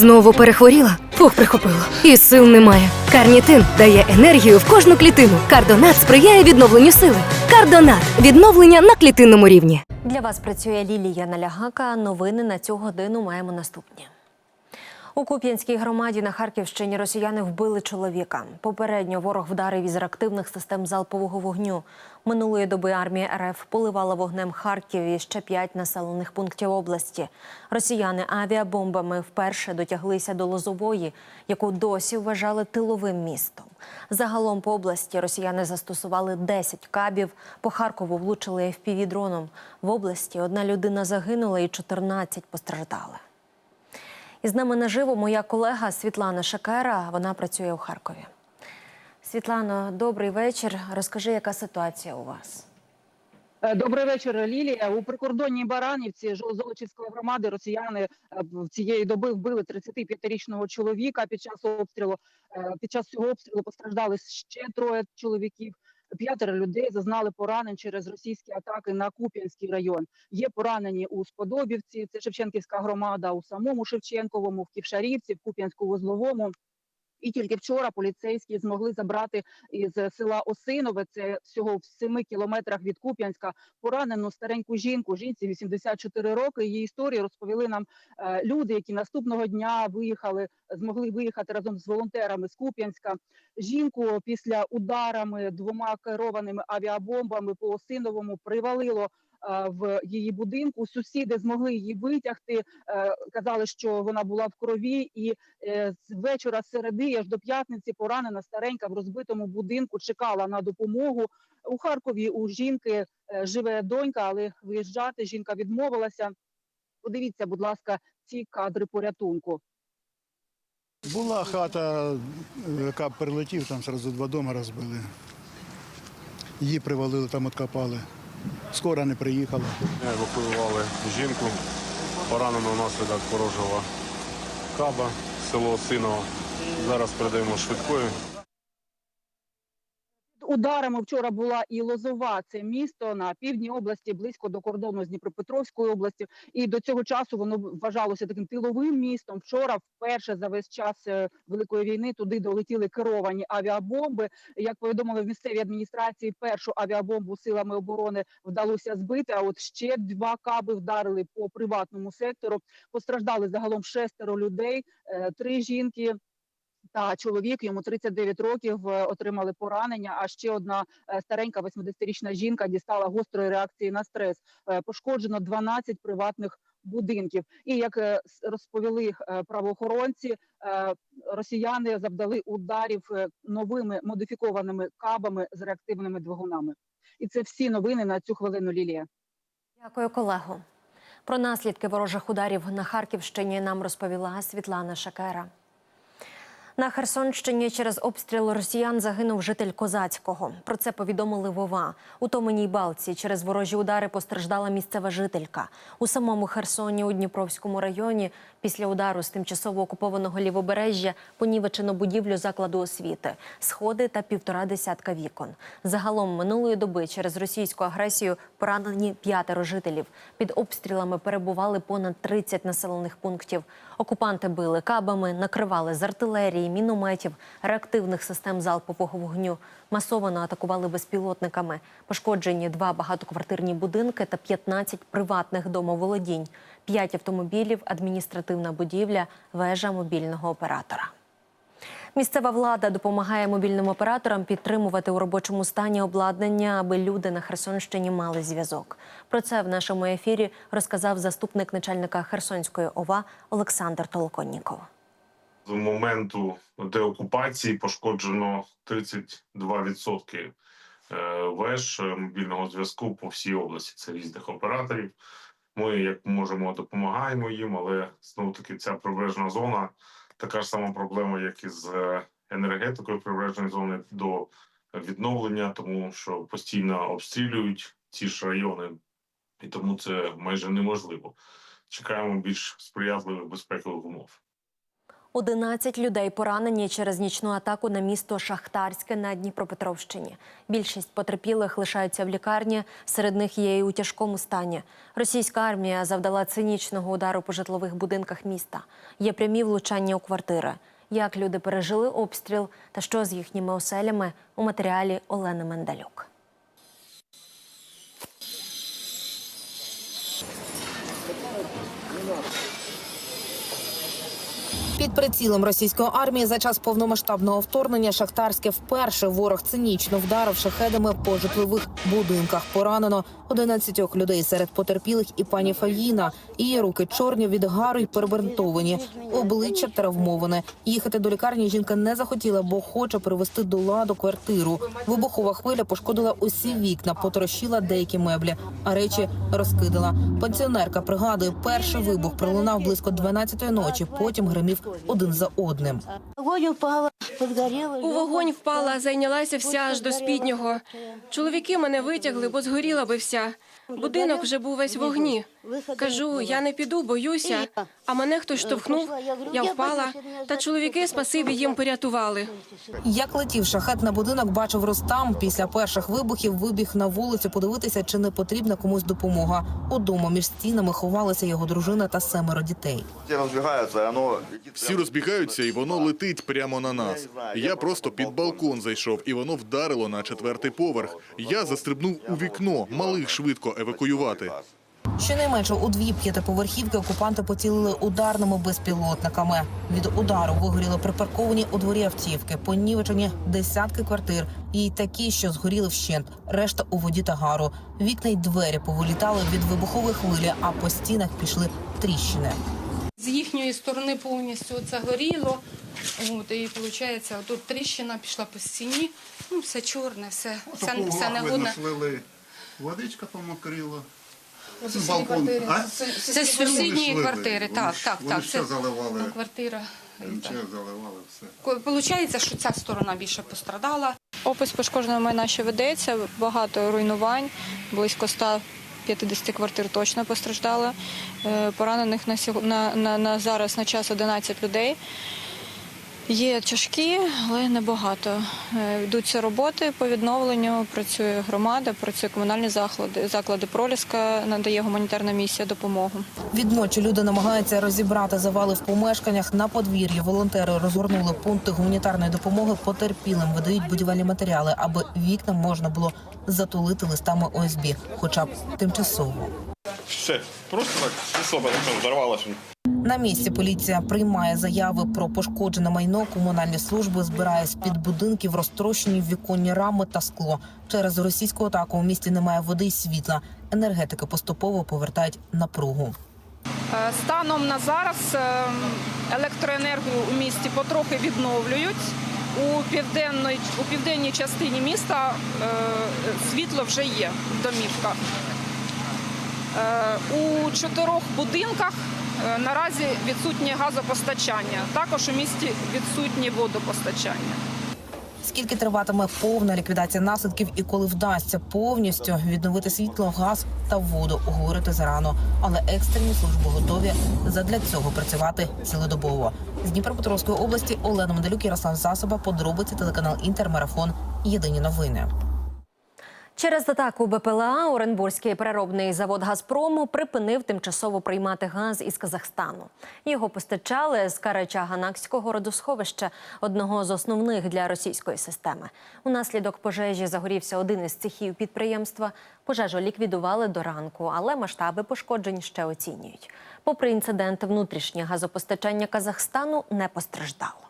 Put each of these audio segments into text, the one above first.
Знову перехворіла? Фух, прихопило. І сил немає. Карнітин дає енергію в кожну клітину. Кардонат сприяє відновленню сили. Кардонат відновлення на клітинному рівні. Для вас працює Лілія Налягака. Новини на цю годину маємо наступні. У Куп'янській громаді на Харківщині росіяни вбили чоловіка. Попередньо ворог вдарив із реактивних систем залпового вогню. Минулої доби армія РФ поливала вогнем Харків і ще п'ять населених пунктів області. Росіяни авіабомбами вперше дотяглися до Лозової, яку досі вважали тиловим містом. Загалом по області росіяни застосували 10 кабів. По Харкову влучили FPV-дроном. В області одна людина загинула і 14 постраждали. І з нами наживо моя колега Світлана Шакера. Вона працює у Харкові. Світлано, добрий вечір. Розкажи, яка ситуація у вас? Е, Добрий вечір, Лілія. У прикордонній Баранівці Золочівської громади росіяни е, в цієї доби вбили 35-річного чоловіка під час обстрілу. Е, Під час цього обстрілу постраждали ще троє чоловіків. П'ятеро людей зазнали поранень через російські атаки на Куп'янський район. Є поранені у Сподобівці, це Шевченківська громада, у самому Шевченковому, в Ківшарівці, в Куп'янську-Вузловому. І тільки вчора поліцейські змогли забрати із села Осинове, це всього в 7 кілометрах від Куп'янська, поранену стареньку жінку. Жінці 84 роки. Її історію розповіли нам е, люди, які наступного дня виїхали, змогли виїхати разом з волонтерами з Куп'янська. Жінку після ударами двома керованими авіабомбами по Осиновому привалило. Е, В її будинку сусіди змогли її витягти. е, Казали, що вона була в крові, і е, з вечора середи аж до п'ятниці поранена старенька в розбитому будинку чекала на допомогу. У Харкові у жінки живе донька, але виїжджати жінка відмовилася. Подивіться, будь ласка, ці кадри порятунку. Була хата, яка прилетів, там одразу два дома розбили. Її привалили, там откопали. Скоро не приїхала. Евакуювали жінку, поранену внаслідок ворожого каба, село Осиново. Зараз передаємо швидкою. Ударами вчора була і Лозова, це місто на півдні області, близько до кордону з Дніпропетровською областю. І до цього часу воно вважалося таким тиловим містом. Вчора вперше за весь час е, великої війни туди долетіли керовані авіабомби. Як повідомили в місцевій адміністрації, першу авіабомбу силами оборони вдалося збити. А от ще два каби вдарили по приватному сектору. Постраждали загалом шестеро людей, е, три жінки та чоловік йому 39 років е, отримали поранення. А ще одна е, старенька 80-річна жінка дістала гострої реакції на стрес. Е, Пошкоджено 12 приватних будинків. І як розповіли правоохоронці, росіяни завдали ударів новими модифікованими кабами з реактивними двигунами. І це всі новини на цю хвилину. Лілія. Дякую, колего. Про наслідки ворожих ударів на Харківщині нам розповіла Світлана Шакера. На Херсонщині через обстріл росіян загинув житель Козацького. Про це повідомили Вова. У Томеній Балці через ворожі удари постраждала місцева жителька. У самому Херсоні у Дніпровському районі після удару з тимчасово окупованого лівобережжя понівечено будівлю закладу освіти, сходи та півтора десятка вікон. Загалом минулої доби через російську агресію поранені п'ятеро жителів. Під обстрілами перебували понад 30 населених пунктів. Окупанти били кабами, накривали з артилерії, мінометів, реактивних систем залпового вогню. Масово атакували безпілотниками. Пошкоджені два багатоквартирні будинки та 15 приватних домоволодінь, 5 автомобілів, адміністративна будівля, вежа мобільного оператора. Місцева влада допомагає мобільним операторам підтримувати у робочому стані обладнання, аби люди на Херсонщині мали зв'язок. Про це в нашому ефірі розказав заступник начальника Херсонської ОВА Олександр Толоконніков. З моменту деокупації пошкоджено 32% е, веж е, мобільного зв'язку по всій області. Це різних операторів. Ми як можемо допомагаємо їм, але знову таки ця прибережна зона така ж сама проблема, як і з е, енергетикою прибережної зони до відновлення, тому що постійно обстрілюють ці ж райони, і тому це майже неможливо. Чекаємо більш сприятливих безпекових умов. 11 людей поранені через нічну атаку на місто Шахтарське на Дніпропетровщині. Більшість потерпілих лишаються в лікарні, серед них є і у тяжкому стані. Російська армія завдала цинічного удару по житлових будинках міста. Є прямі влучання у квартири. Як люди пережили обстріл та що з їхніми оселями у матеріалі Олени Мендалюк. Під прицілом російської армії за час повномасштабного вторгнення Шахтарське вперше ворог цинічно вдарив шахедами по житлових будинках. Поранено 11 людей серед потерпілих і пані Фаїна. Її руки чорні від гару й перебинтовані, обличчя травмоване. Їхати до лікарні жінка не захотіла, бо хоче привезти до ладу квартиру. Вибухова хвиля пошкодила усі вікна, потрощила деякі меблі, а речі розкидала. Пенсіонерка пригадує, перший вибух пролунав близько 12-ї ночі. Потім гримів один за одним. У вогонь впала, зайнялася вся аж до спіднього. Чоловіки мене витягли, бо згоріла би вся. Будинок вже був весь вогні. Кажу, я не піду, боюся. А мене хтось штовхнув, я впала. Та чоловіки, спасибі, їм порятували. Як летів шахет на будинок, бачив Ростам. Після перших вибухів вибіг на вулицю подивитися, чи не потрібна комусь допомога. Удома між стінами ховалися його дружина та семеро дітей. Летить Всі розбігаються, і воно летить прямо на нас. Я просто під балкон зайшов, і воно вдарило на четвертий поверх. Я застрибнув у вікно, малих швидко евакуювати. Щонайменше у дві п'ятиповерхівки окупанти поцілили ударними безпілотниками. Від удару вигоріли припарковані у дворі автівки, понівечені десятки квартир, і такі, що згоріли вщент. Решта у воді та гару. Вікна й двері повилітали від вибухової хвилі, а по стінах пішли тріщини. З їхньої сторони повністю це горіло. От, і виходить, тут тріщина пішла по стіні. Ну, все чорне, все, все, все негодне. Водичка помокрила. З квартири. Це з сусідньої квартири. Так, так, так. Це заливали, ну, квартира. Заливали все. Получається, що ця сторона більше пострадала. Опис пошкодженого майна ще ведеться, багато руйнувань, близько 150 квартир точно постраждало. Е, Поранених на, на, на, на зараз на час 11 людей. Є тяжкі, але небагато. Е, Йдуться роботи по відновленню, працює громада, працює комунальні заклади, заклади Проліска, надає гуманітарна місія допомогу. Відночі люди намагаються розібрати завали в помешканнях на подвір'ї. Волонтери розгорнули пункти гуманітарної допомоги потерпілим, видають будівельні матеріали, аби вікна можна було затулити листами ОСБ, хоча б тимчасово. Все, просто так, число взорвалося. На місці поліція приймає заяви про пошкоджене майно. Комунальні служби збирає з під будинків розтрощені віконні рами та скло. Через російську атаку у місті немає води і світла. Енергетики поступово повертають напругу. Е, Станом на зараз е, електроенергію у місті потрохи відновлюють. У південної у південній частині міста е, світло вже є в домівках. У чотирьох будинках наразі відсутнє газопостачання. Також у місті відсутнє водопостачання. Скільки триватиме повна ліквідація наслідків і коли вдасться повністю відновити світло, газ та воду, говорити зарано. Але екстрені служби готові задля цього працювати цілодобово. З Дніпропетровської області Олена Медалюк, Ярослав Засоба, подробиці телеканал Інтермарафон. Єдині новини. Через атаку БПЛА Оренбурзький переробний завод Газпрому припинив тимчасово приймати газ із Казахстану. Його постачали з Карачаганакського родосховища, одного з основних для російської системи. Унаслідок пожежі загорівся один із цехів підприємства. Пожежу ліквідували до ранку, але масштаби пошкоджень ще оцінюють. Попри інцидент, внутрішнє газопостачання Казахстану не постраждало.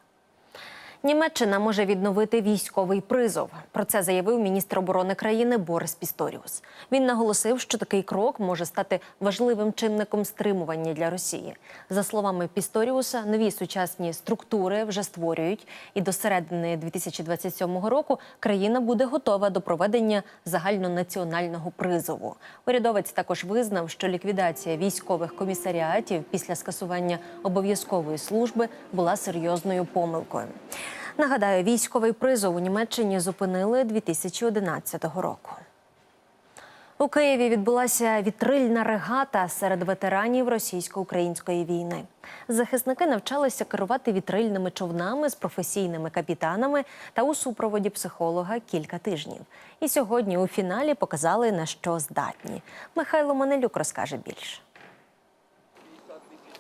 Німеччина може відновити військовий призов. Про це заявив міністр оборони країни Борис Пісторіус. Він наголосив, що такий крок може стати важливим чинником стримування для Росії. За словами Пісторіуса, нові сучасні структури вже створюють, і до середини 2027 року країна буде готова до проведення загальнонаціонального призову. Урядовець також визнав, що ліквідація військових комісаріатів після скасування обов'язкової служби була серйозною помилкою. Нагадаю, військовий призов у Німеччині зупинили 2011 року. У Києві відбулася вітрильна регата серед ветеранів російсько-української війни. Захисники навчалися керувати вітрильними човнами з професійними капітанами та у супроводі психолога кілька тижнів. І сьогодні у фіналі показали на що здатні. Михайло Манелюк розкаже більше.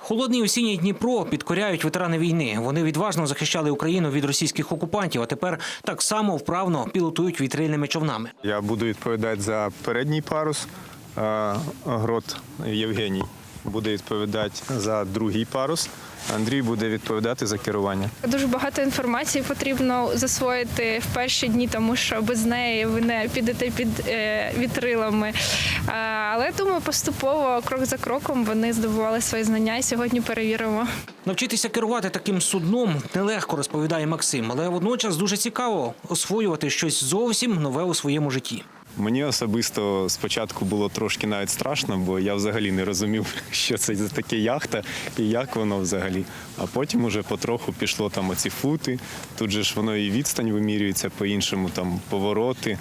Холодний осінній Дніпро підкоряють ветерани війни. Вони відважно захищали Україну від російських окупантів, а тепер так само вправно пілотують вітрильними човнами. Я буду відповідати за передній парус. Грот Євгеній буде відповідати за другий парус. Андрій буде відповідати за керування. Дуже багато інформації потрібно засвоїти в перші дні, тому що без неї ви не підете під е, вітрилами. А, але думаю, поступово, крок за кроком, вони здобували свої знання і сьогодні перевіримо. Навчитися керувати таким судном нелегко, розповідає Максим, але водночас дуже цікаво освоювати щось зовсім нове у своєму житті. Мені особисто спочатку було трошки навіть страшно, бо я взагалі не розумів, що це за таке яхта і як воно взагалі. А потім уже потроху пішло там оці фути. Тут же ж воно і відстань вимірюється по-іншому, там повороти.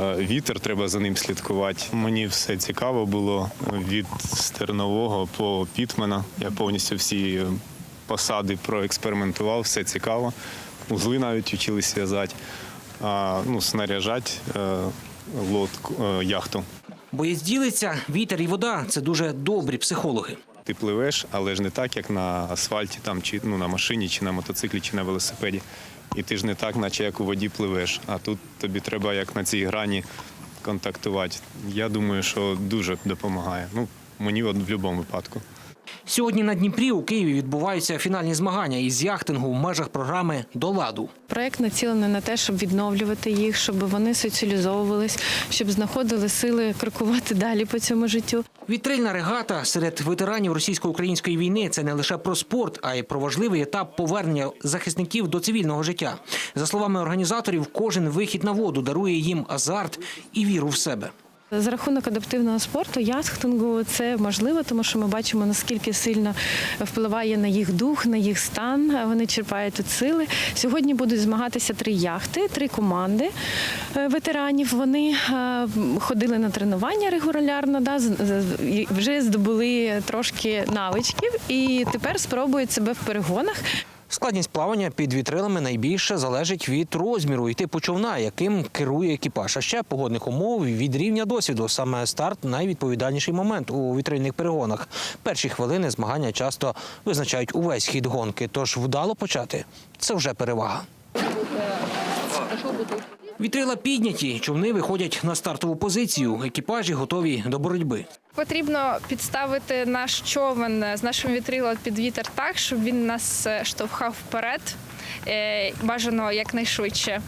е, Вітер треба за ним слідкувати. Мені все цікаво було від стернового по пітмена. Я повністю всі е, посади проекспериментував, все цікаво. Узли навіть вчились в'язати, ну, снаряжати е, лодку, е, яхту. Боєць ділиться, вітер і вода це дуже добрі психологи. Ти пливеш, але ж не так, як на асфальті, там, чи ну, на машині, чи на мотоциклі, чи на велосипеді. І ти ж не так, наче як у воді пливеш. А тут тобі треба як на цій грані контактувати. Я думаю, що дуже допомагає. Ну, мені от в будь-якому випадку. Сьогодні на Дніпрі у Києві відбуваються фінальні змагання із яхтингу в межах програми до ладу. Проект націлений на те, щоб відновлювати їх, щоб вони соціалізовувались, щоб знаходили сили крокувати далі по цьому життю. Вітрильна регата серед ветеранів російсько-української війни це не лише про спорт, а й про важливий етап повернення захисників до цивільного життя. За словами організаторів, кожен вихід на воду дарує їм азарт і віру в себе. За рахунок адаптивного спорту, яхтингу це можливо, тому що ми бачимо наскільки сильно впливає на їх дух, на їх стан. Вони черпають тут сили. Сьогодні будуть змагатися три яхти, три команди е, ветеранів. Вони е, ходили на тренування регулярно, да, вже здобули трошки навичків і тепер спробують себе в перегонах. Складність плавання під вітрилами найбільше залежить від розміру і типу човна, яким керує екіпаж. А ще погодних умов від рівня досвіду. Саме старт найвідповідальніший момент у вітрильних перегонах. Перші хвилини змагання часто визначають увесь хід гонки. Тож вдало почати це вже перевага. Вітрила підняті, човни виходять на стартову позицію. Екіпажі готові до боротьби. Потрібно підставити наш човен з нашим вітрилом під вітер так, щоб він нас е, штовхав вперед, е, бажано якнайшвидше,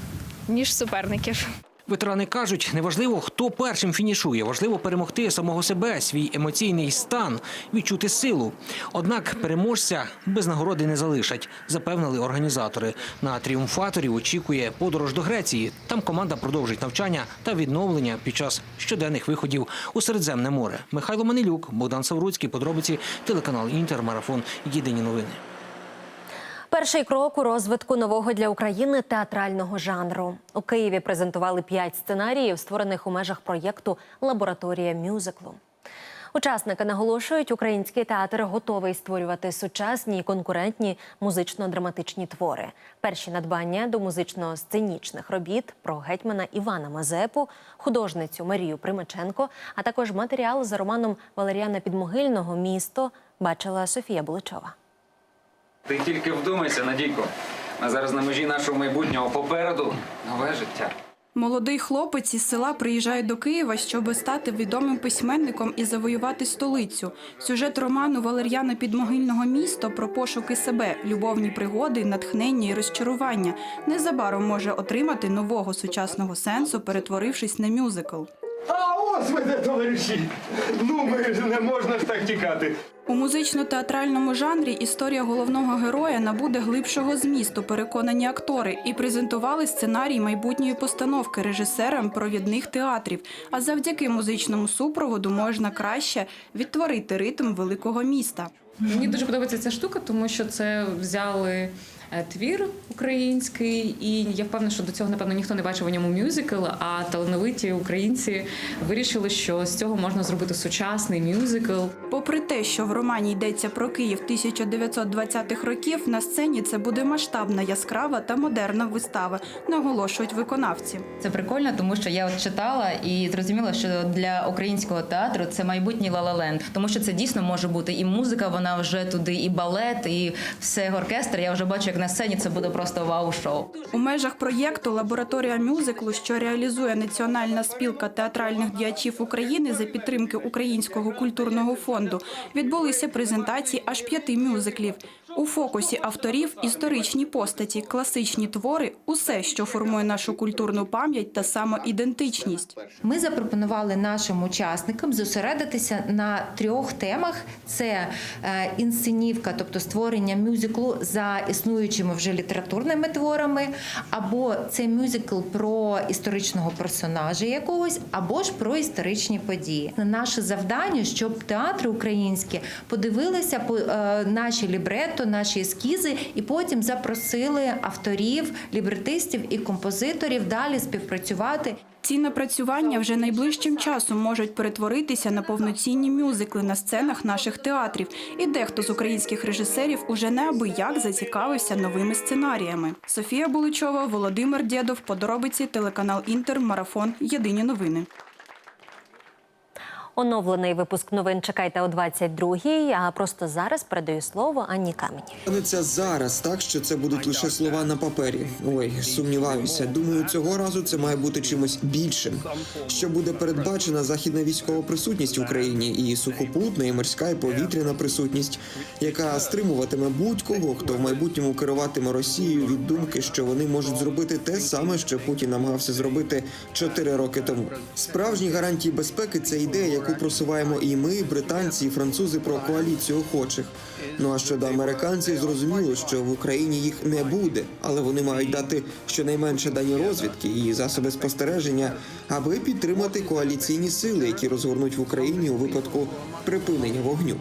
ніж суперників. Ветерани кажуть, неважливо, хто першим фінішує, важливо перемогти самого себе, свій емоційний стан, відчути силу. Однак переможця без нагороди не залишать, запевнили організатори. На тріумфаторів очікує подорож до Греції. Там команда продовжить навчання та відновлення під час щоденних виходів у Середземне море. Михайло Манилюк, Богдан Савруцький, подробиці, телеканал Інтер, марафон. Єдині новини. Перший крок у розвитку нового для України театрального жанру. У Києві презентували п'ять сценаріїв, створених у межах проєкту Лабораторія мюзиклу. Учасники наголошують, український театр готовий створювати сучасні і конкурентні музично-драматичні твори. Перші надбання до музично-сценічних робіт про гетьмана Івана Мазепу, художницю Марію Примаченко, а також матеріал за романом Валеріана Підмогильного Місто бачила Софія Буличова. Ти тільки вдумайся, Надійко. Ми зараз на межі нашого майбутнього попереду нове життя. Молодий хлопець із села приїжджає до Києва, щоб стати відомим письменником і завоювати столицю. Сюжет роману Валер'яна Підмогильного місто про пошуки себе, любовні пригоди, натхнення і розчарування незабаром може отримати нового сучасного сенсу, перетворившись на мюзикл. А ось ви де, товариші! Ну ми ж не можна ж так тікати. У музично-театральному жанрі історія головного героя набуде глибшого змісту, переконані актори, і презентували сценарій майбутньої постановки режисерам провідних театрів. А завдяки музичному супроводу можна краще відтворити ритм великого міста. Мені дуже подобається ця штука, тому що це взяли твір український, і я впевнена, що до цього напевно ніхто не бачив у ньому мюзикл. А талановиті українці вирішили, що з цього можна зробити сучасний мюзикл. Попри те, що в романі йдеться про Київ 1920-х років, на сцені це буде масштабна, яскрава та модерна вистава, наголошують виконавці. Це прикольно, тому що я от читала і зрозуміла, що для українського театру це майбутній ла-ла-ленд, тому що це дійсно може бути і музика, вона вже туди, і балет, і все оркестр. Я вже бачу, як на сцені це буде просто вау-шоу. У межах проєкту Лабораторія мюзиклу, що реалізує Національна спілка театральних діячів України за підтримки Українського культурного фонду, відбулися презентації аж п'яти мюзиклів. У фокусі авторів історичні постаті, класичні твори, усе, що формує нашу культурну пам'ять та самоідентичність. Ми запропонували нашим учасникам зосередитися на трьох темах: це е, інсценівка, тобто створення мюзиклу за існуючими вже літературними творами, або це мюзикл про історичного персонажа якогось, або ж про історичні події. Наше завдання, щоб театри українські подивилися по е, наші лібретто, наші ескізи, і потім запросили авторів, лібретистів і композиторів далі співпрацювати. Ці напрацювання вже найближчим часом можуть перетворитися на повноцінні мюзикли на сценах наших театрів. І дехто з українських режисерів уже неабияк зацікавився новими сценаріями. Софія Буличова, Володимир Дєдов, подробиці, телеканал Інтер, Марафон. Єдині новини. Оновлений випуск новин чекайте о 22-й, А просто зараз передаю слово Анні Камені. Станеться зараз, так що це будуть лише слова на папері. Ой, сумніваюся. Думаю, цього разу це має бути чимось більшим. Що буде передбачена західна військова присутність в Україні і сухопутна, і морська, і повітряна присутність, яка стримуватиме будь-кого, хто в майбутньому керуватиме Росією від думки, що вони можуть зробити те саме, що Путін намагався зробити чотири роки тому. Справжні гарантії безпеки це ідея, яку просуваємо і ми, британці, і французи про коаліцію охочих. Ну а щодо американців, зрозуміло, що в Україні їх не буде, але вони мають дати щонайменше дані розвідки і засоби спостереження, аби підтримати коаліційні сили, які розгорнуть в Україні у випадку припинення вогню.